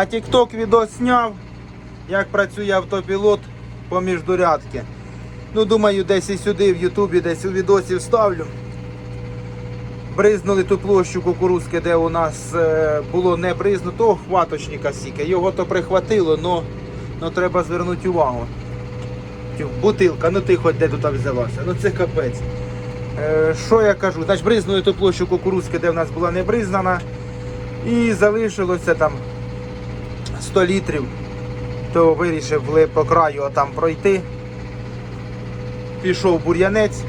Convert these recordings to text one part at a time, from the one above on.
На TikTok відео зняв, як працює автопілот по міждурядки. Ну, думаю, десь і сюди, в Ютубі, десь у відосі вставлю. Бризнули ту площу кукурузки, де у нас е, було не бризнуто, хваточника сіка. Його то прихватило, но, но треба звернути увагу. Бутилка, ну ти хоч де тут взялася. Ну це капець. Е, що я кажу? Значить, бризнули ту площу кукурузки, де в нас була не бризнана. І залишилося там 100 літрів. То вирішив по краю там пройти. Пішов бур'янець.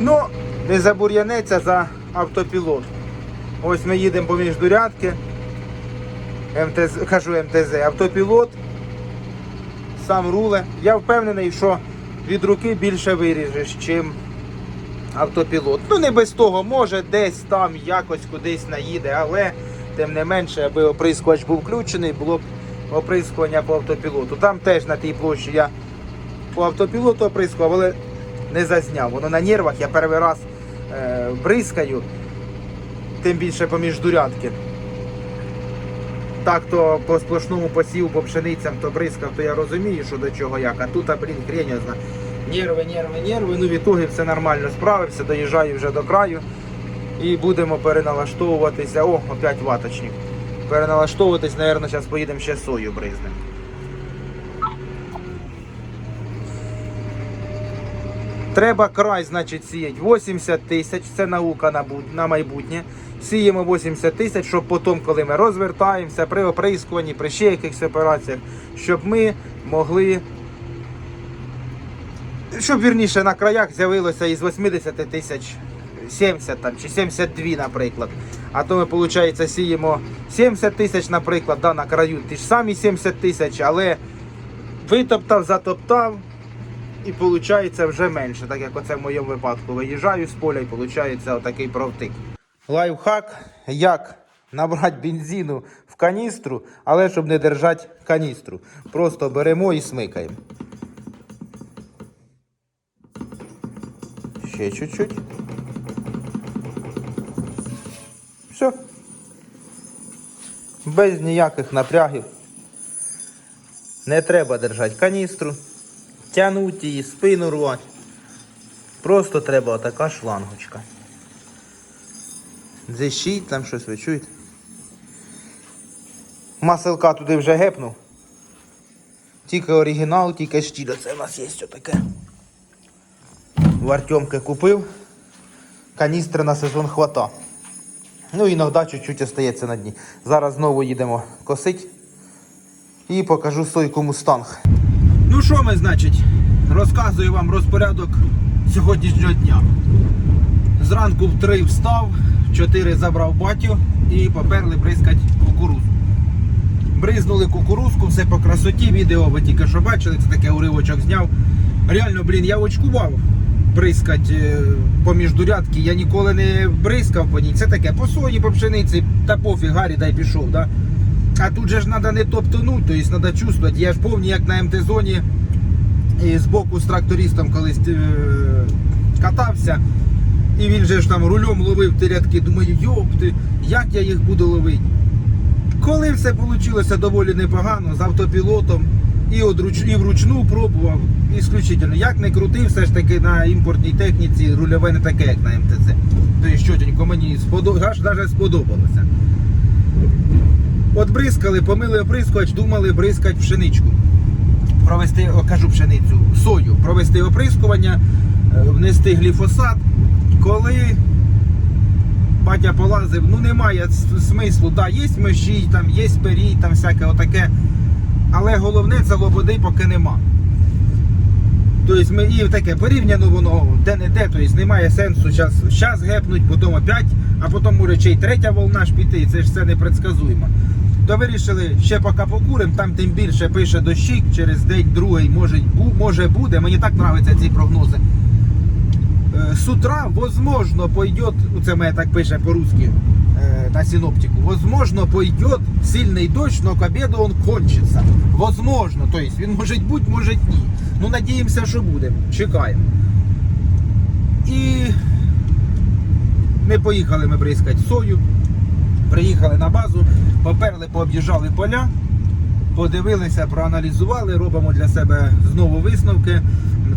Ну, не за бур'янець, а за автопілот. Ось ми їдемо по міждурядки. МТЗ, кажу МТЗ, автопілот. Сам руле. Я впевнений, що від руки більше виріжеш, чим автопілот. Ну не без того, може десь там якось кудись наїде, але тим не менше, аби оприскувач був включений, було б оприскування по автопілоту. Там теж на тій площі я по автопілоту оприскував, але не зазняв. Воно на нервах, я перший раз е, бризкаю, тим більше поміж дурядки. Так то по сплошному посіву по пшеницям то бризкав, то я розумію, що до чого як. А тут, а, блін, хрень я знаю. Нерви, нерви, нерви. Ну, в ітогі все нормально справився, доїжджаю вже до краю. І будемо переналаштовуватися. О, опять ваточник. Переналаштовуватись, мабуть, зараз поїдемо ще сою бризнем. Треба край, значить, сіяти 80 тисяч, це наука на, на майбутнє. Сіємо 80 тисяч, щоб потім, коли ми розвертаємося при оприскуванні, при ще якихось операціях, щоб ми могли щоб вірніше на краях з'явилося із 80 тисяч 70 там, чи 72, наприклад. А то ми, виходить, сіємо 70 тисяч, наприклад, да, на краю ті ж самі 70 тисяч, але витоптав, затоптав і виходить вже менше, так як оце в моєму випадку. Виїжджаю з поля і виходить отакий провтик. Лайфхак, як набрати бензину в каністру, але щоб не держати каністру. Просто беремо і смикаємо. Ще чуть-чуть. Все. Без ніяких напрягів. Не треба держати каністру, тягнути її, спину рвати. Просто треба отака шлангочка. Зищіть там щось, ви чуєте? Маселка туди вже гепнув. Тільки оригінал, тільки щіро. Це в нас є таке. В Артемки купив. Каністри на сезон хвата. Ну іноді чуть-чуть остається на дні. Зараз знову їдемо косить і покажу сойку мустанг. Ну що ми, значить, розказую вам розпорядок сьогоднішнього дня. Зранку в 3 встав, в 4 забрав батю і поперли бризкать кукурузу. Бризнули кукурузку, все по красоті, відео ви тільки що бачили, це таке уривочок зняв. Реально, блін, я очкував бризкать е, поміж дурядки. Я ніколи не бризкав по ній. Це таке по сої, по пшениці, та пофіг, Гаррі, дай пішов. Да? А тут же ж треба не топтонуть, тобто треба чувствувати. Я ж повні, як на МТ-зоні і з боку з трактористом колись е, катався. І він же ж там рулем ловив ті рядки. Думаю, йопти, як я їх буду ловити. Коли все вийшло доволі непогано з автопілотом і, одруч, і вручну пробував, ісключительно. Як не крути, все ж таки на імпортній техніці рульове не таке, як на МТЦ. Тобто чотенько мені навіть сподобалося. От бризкали, помили оприскувач, думали бризкать пшеничку. Провести, кажу пшеницю, сою, провести оприскування, е, внести гліфосат. Коли батя полазив, ну немає смислу, да, є межі, там, є перій, там всяке отаке. Але головне це лободи поки нема. Тобто ми і таке порівняно воно де-не-де, тобто немає сенсу зараз, зараз гепнуть, потім опять, а потім може ще й третя волна ж піти, і це ж все непредсказуємо. То вирішили ще поки покурим, там тим більше пише дощик, через день другий може, може буде. Мені так подобаються ці прогнози. С утра, возможно, пойдет, ну, це мене так пише по-русски э, на синоптику, возможно, пойдет сильный дождь, но к обеду он кончится. Возможно, то есть він може бути, може ні. Ну, надіємося, що буде. Чекаємо. І не поїхали ми бризкати сою. Приїхали на базу, поперли, пооб'їжджали поля, подивилися, проаналізували, робимо для себе знову висновки,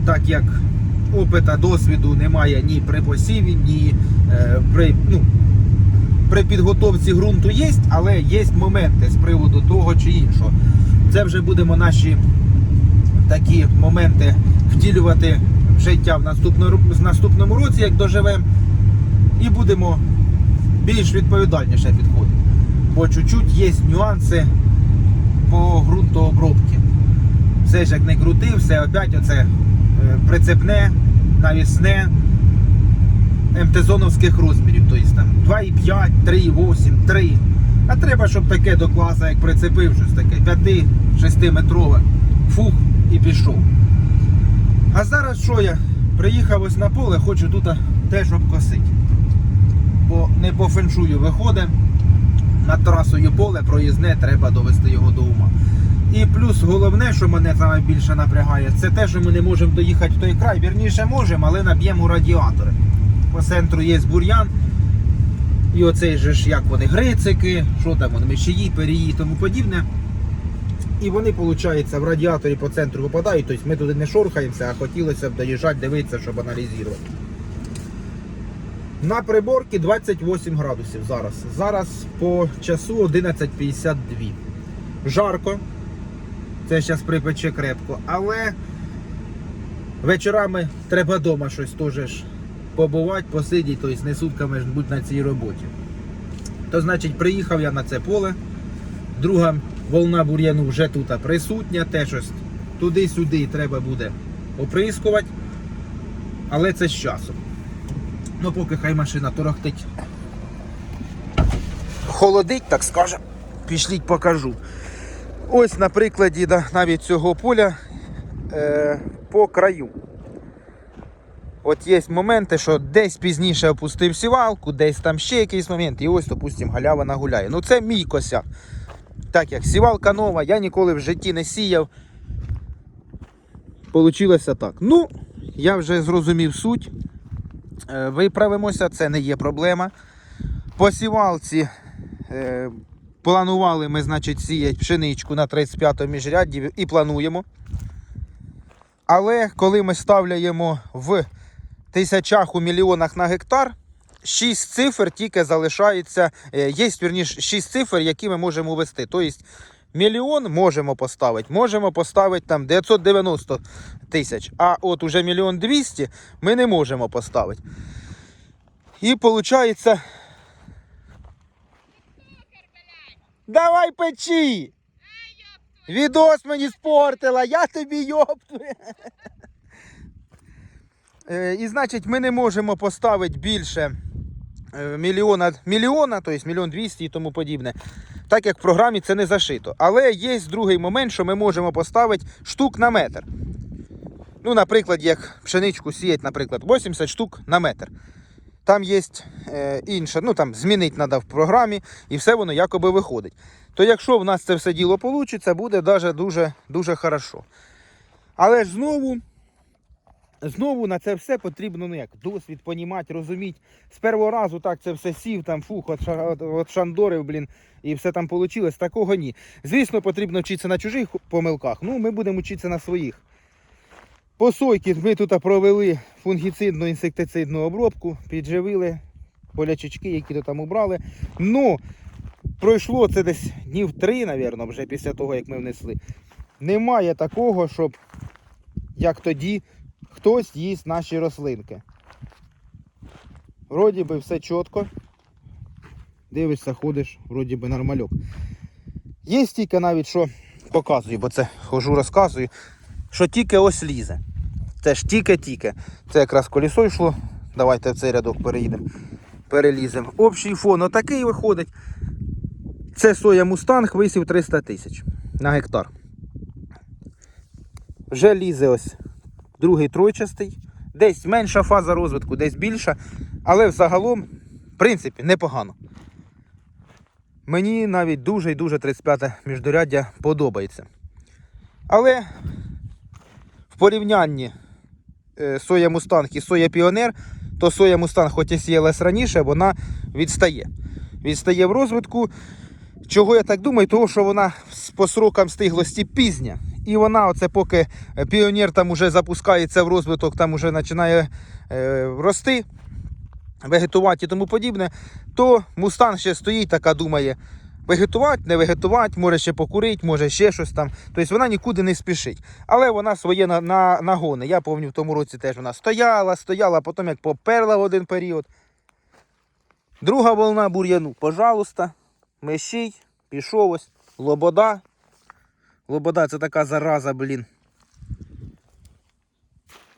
так як опита, досвіду немає ні при посіві, ні е, при, ну, при підготовці ґрунту є, але є моменти з приводу того чи іншого. Це вже будемо наші такі моменти втілювати в життя в наступному, в наступному році, як доживемо, і будемо більш відповідальніше підходити. Бо чуть-чуть є нюанси по ґрунтообробці. Все ж як не крути, все опять оце е, прицепне, навісне МТ-зоновських розмірів. Тобто там 2,5, 3,8, 3. А треба, щоб таке до класа, як прицепив щось таке, 5-6 метрове. Фух і пішов. А зараз що я? Приїхав ось на поле, хочу тут теж обкосити. Бо не по феншую виходить. Над трасою поле проїзне, треба довести його до ума. І плюс головне, що мене саме більше напрягає, це те, що ми не можемо доїхати в той край. Вірніше можемо, але наб'ємо радіатори. По центру є бур'ян. І оцей же ж, як вони, грицики, що там вони, мишії, перії і тому подібне. І вони, виходить, в радіаторі по центру випадають, тобто ми туди не шорхаємося, а хотілося б доїжджати, дивитися, щоб аналізувати. На приборці 28 градусів зараз. Зараз по часу 11.52. Жарко. Це зараз припече крепко, але вечорами треба вдома щось теж побувати, посидіти, тобто не сутками ж бути на цій роботі. То значить, приїхав я на це поле. Друга волна бур'яну вже тут присутня, те щось туди-сюди треба буде оприскувати. Але це з часом. Ну, поки хай машина торохтить. Холодить, так скажем. Пішліть покажу. Ось на прикладі навіть цього поля е, по краю. От є моменти, що десь пізніше опустив сівалку, десь там ще якийсь момент, і ось, допустимо, галявина гуляє. Ну це мій косяк. Так як сівалка нова, я ніколи в житті не сіяв. Получилося так. Ну, я вже зрозумів суть. Е, Виправимося, це не є проблема. По сівалці е, планували ми, значить, сіяти пшеничку на 35-му міжрядді і плануємо. Але коли ми ставляємо в тисячах у мільйонах на гектар, 6 цифр тільки залишається. е, Є вірніше 6 цифр, які ми можемо ввести. Тобто мільйон можемо поставити, можемо поставити там 990 тисяч, а от уже мільйон 200 ми не можемо поставити. І виходить. Давай печі! Відос мені спортила, я тобі йопту. Е, І значить, ми не можемо поставити більше е, мільйона, мільйона, тобто мільйон двісті і тому подібне, так як в програмі це не зашито. Але є другий момент, що ми можемо поставити штук на метр. Ну, наприклад, як пшеничку сіять, наприклад, 80 штук на метр. Там є е, інше, ну там змінити треба в програмі, і все воно якоби виходить. То якщо в нас це все діло вийде, буде даже дуже дуже хорошо. Але ж знову, знову на це все потрібно ну як, досвід, понімати, розуміти. З першого разу так це все сів, там фух, от, от, шандорив, блін, і все там вийшло. Такого ні. Звісно, потрібно вчитися на чужих помилках. Ну, ми будемо вчитися на своїх. По сойки ми тут провели фунгіцидну інсектицидну обробку, підживили полячечки, які то там убрали. Ну, пройшло це десь днів три, мабуть, вже після того, як ми внесли. Немає такого, щоб як тоді хтось їсть наші рослинки. Вроді би все чітко. Дивишся, ходиш, вроді би нормальок. Є тільки навіть що показую, бо це хожу, розказую що тільки ось лізе. Це ж тільки-тільки. Це якраз колесо йшло. Давайте в цей рядок переїдемо. Переліземо. Общий фон отакий виходить. Це соя мустанг висів 300 тисяч на гектар. Вже лізе ось другий тройчастий. Десь менша фаза розвитку, десь більша. Але взагалом, в принципі, непогано. Мені навіть дуже і дуже 35 міждоряддя подобається. Але в порівнянні е, соя Мустанг і соя Піонер, то соя Мустанг, хоч і сіялась раніше, вона відстає. відстає в розвитку. Чого я так думаю? Того, що вона по срокам стиглості пізня. І вона, оце поки піонер там уже запускається в розвиток, там уже починає е, рости, вегетувати і тому подібне, то мустан ще стоїть, така думає. Вегетувати, не вегетувати, може ще покурити, може ще щось там. Тобто вона нікуди не спішить. Але вона своє на, на, нагони. Я пам'ятаю, в тому році теж вона стояла, стояла, потім як поперла в один період. Друга волна бур'яну, пожалуйста, мещій, пішов ось, лобода. Лобода це така зараза, блін.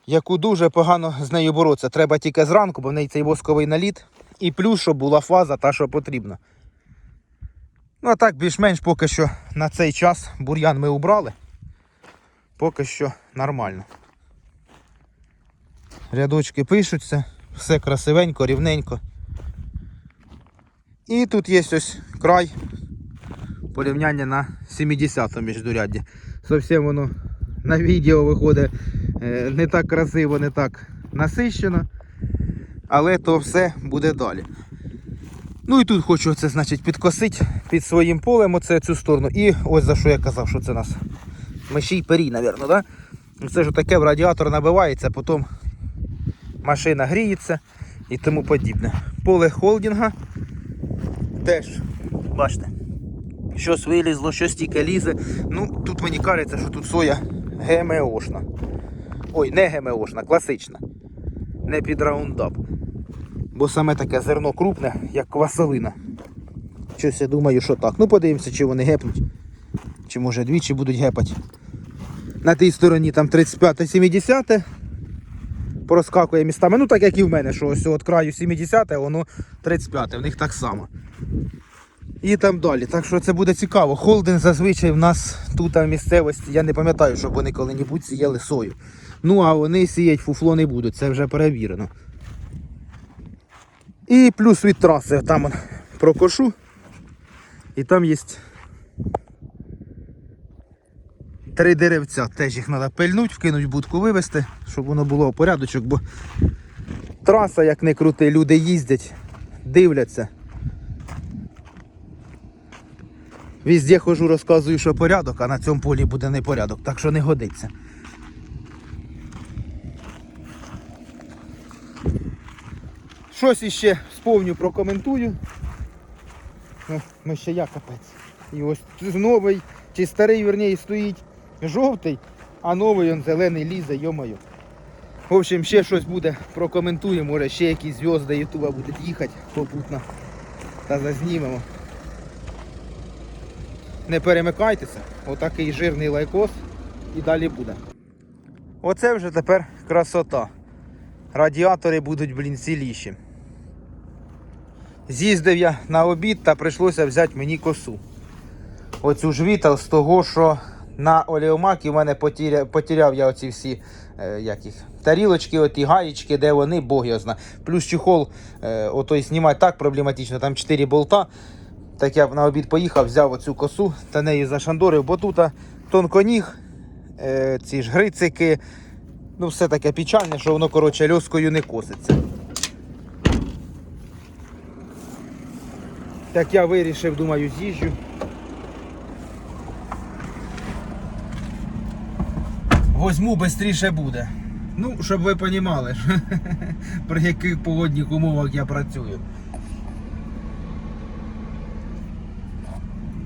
Яку дуже погано з нею боротися. Треба тільки зранку, бо в неї цей восковий наліт. І плюс, щоб була фаза та, що потрібна. Ну, а так, більш-менш поки що на цей час бур'ян ми убрали. Поки що нормально. Рядочки пишуться, все красивенько, рівненько. І тут є ось край порівняння на 70-му міждурядді. Зовсім воно на відео виходить е, не так красиво, не так насищено. Але то все буде далі. Ну і тут хочу це, значить, підкосити під своїм полем оце цю сторону. І ось за що я казав, що це у нас мишій перій, мабуть, да? Це ж таке в радіатор набивається, потім машина гріється і тому подібне. Поле холдинга теж, бачите, щось вилізло, щось тільки лізе. Ну, тут мені кажеться, що тут соя ГМОшна. Ой, не ГМОшна, класична. Не під раундап. Бо саме таке зерно крупне, як квасолина. Щось я думаю, що так. Ну подивимося, чи вони гепнуть. Чи може двічі будуть гепати. На тій стороні там 35-70 проскакує містами. Ну так як і в мене, що ось от краю 70, а воно 35, в них так само. І там далі. Так що це буде цікаво. Холдинг зазвичай в нас тут в місцевості. Я не пам'ятаю, щоб вони коли-небудь сіяли сою. Ну а вони сіять фуфло не будуть, це вже перевірено. І плюс від траси там прокошу. І там є три деревця. Теж їх треба пильнути, в будку вивезти, щоб воно було в порядочок, бо траса, як не крути, люди їздять, дивляться. Везде хожу, розказую, що порядок, а на цьому полі буде непорядок, так що не годиться. Щось іще сповню прокоментую. Ну, ми ще я капець. І ось новий, чи старий, верніше, стоїть жовтий, а новий он зелений лізе, йомаю. В общем, ще щось буде, прокоментуємо, може ще якісь зв'язки Ютуба будуть їхати попутно. Та зазнімемо. Не перемикайтеся, отакий жирний лайкос і далі буде. Оце вже тепер красота. Радіатори будуть, блін, ціліші. З'їздив я на обід та прийшлося взяти мені косу. Оцю ж вітал з того, що на олеомакі в мене потіря... потеряв я оці всі е, як їх, тарілочки, оті гаєчки, де вони, Бог його зна. Плюс чехол, е, отой знімати так проблематично, там 4 болта. Так я на обід поїхав, взяв оцю косу та нею зашандорив, бо тут тонконіг, е, ці ж грицики. Ну, все таке печальне, що воно, коротше, льоскою не коситься. Так я вирішив, думаю, з'їжджу. Возьму, швидше буде. Ну, щоб ви розуміли, при яких погодних умовах я працюю.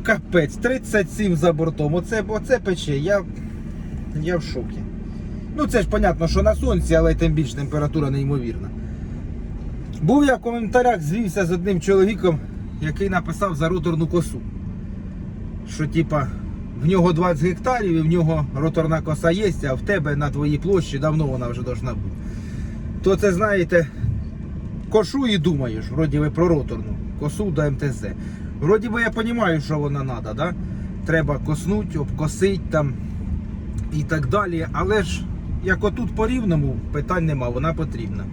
Капець, 37 за бортом. Оце, оце пече. Я, я в шокі. Ну це ж понятно, що на сонці, але тим більш температура неймовірна. Був я в коментарях, звівся з одним чоловіком, який написав за роторну косу. Що типа в нього 20 гектарів і в нього роторна коса є, а в тебе на твоїй площі давно вона вже должна бути. То це знаєте, кошу і думаєш, вроді ви про роторну, косу до МТЗ. Вроді би я розумію, що вона треба, да? треба коснути, обкосити там і так далі. Але ж як отут по рівному, питань нема, вона потрібна.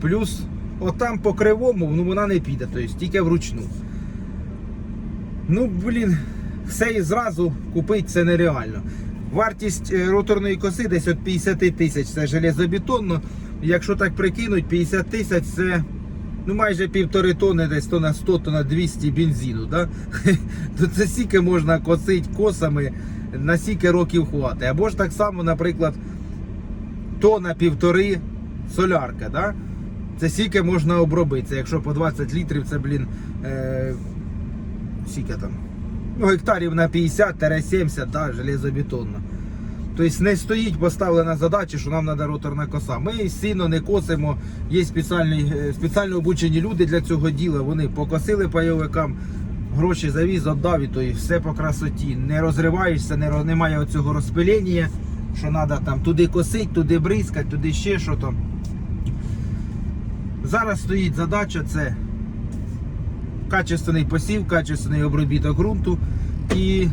Плюс отам по кривому ну, вона не піде, тобто тільки вручну. Ну, блін, все і зразу купити це нереально. Вартість е, роторної коси десь від 50 тисяч це железобетонно. Якщо так прикинуть, 50 тисяч це ну майже півтори тони, десь то на 100, то на 200 бензину, да? то це стільки можна косити косами, на стільки років хватить. Або ж так само, наприклад, тона півтори солярка, да? Це стільки можна обробити. Це якщо по 20 літрів, це, блін, е, скільки там? Ну, гектарів на 50-70, да, железобетонно. Тобто не стоїть поставлена задача, що нам треба роторна коса. Ми сіно не косимо. Є спеціальні, е, спеціально обучені люди для цього діла. Вони покосили пайовикам, гроші завіз, віддав і то і все по красоті. Не розриваєшся, не, немає оцього розпилення, що треба там туди косити, туди бризкати, туди ще що там. Зараз стоїть задача це качественний посів, качественний обробіток ґрунту і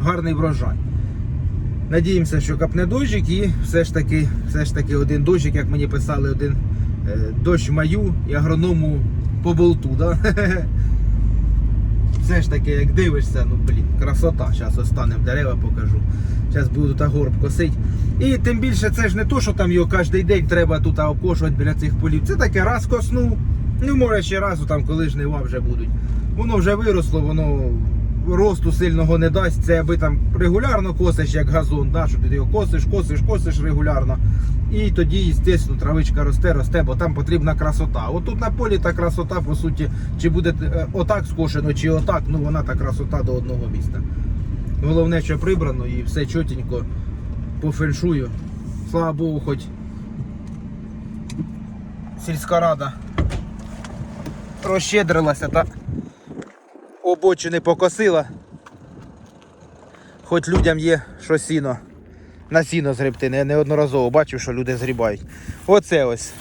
гарний врожай. Надіємося, що капне дощик і все ж таки, все ж таки один дощик, як мені писали, один е, дощ маю і агроному по болту. Да? Все ж таки, як дивишся, ну блін, красота. Зараз останем дерева покажу. Зараз буду тут горб косить. І тим більше це ж не то, що там його кожен день треба тут обкошувати біля цих полів. Це таке раз коснув. Ну, може ще разу там, коли жнива вже будуть. Воно вже виросло, воно росту сильного не дасть. Це аби там регулярно косиш, як газон, да, що ти його косиш, косиш, косиш регулярно. І тоді, звісно, травичка росте, росте, бо там потрібна красота. От тут на полі та красота, по суті, чи буде е, отак скошено, чи отак, ну вона та красота до одного міста. Головне, що прибрано і все чотенько по феншую. Слава Богу, хоч сільська рада розщедрилася та обочини покосила. Хоч людям є що сіно. На сіно згребти. Не- Неодноразово бачив, що люди згрібають. Оце ось.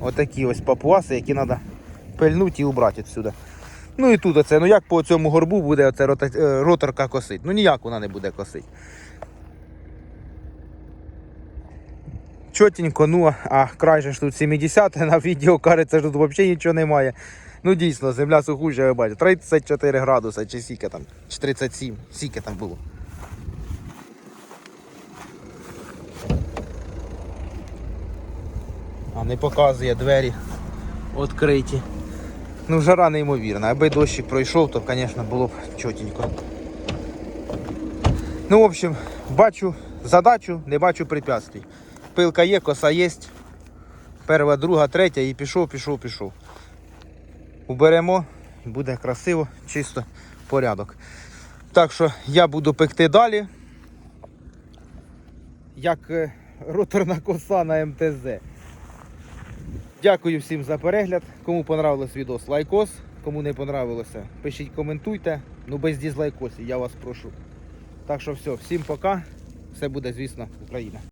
Отакі ось папуаси, які треба пильнути і убрати відсюди. Ну і тут оце, ну як по цьому горбу буде оце е, роторка косить? Ну ніяк вона не буде косить. Чотенько, ну а край же ж тут 70 на відео кажеться, що тут взагалі нічого немає. Ну дійсно, земля сухуща, ви бачите, 34 градуси, чи скільки там, чи 37, скільки там було. А не показує двері відкриті. Ну, жара неймовірна. Аби дощик пройшов, то, звісно, було б чотенько. Ну, в общем, бачу задачу, не бачу препятствий. Пилка є, коса є. Перша, друга, третя і пішов, пішов, пішов. Уберемо, буде красиво, чисто порядок. Так що я буду пекти далі. Як е, роторна коса на МТЗ. Дякую всім за перегляд. Кому понравилось відос, лайкос. Кому не понравилося, пишіть, коментуйте. Ну без дізлайкосів, я вас прошу. Так що все, всім пока. Все буде, звісно, Україна.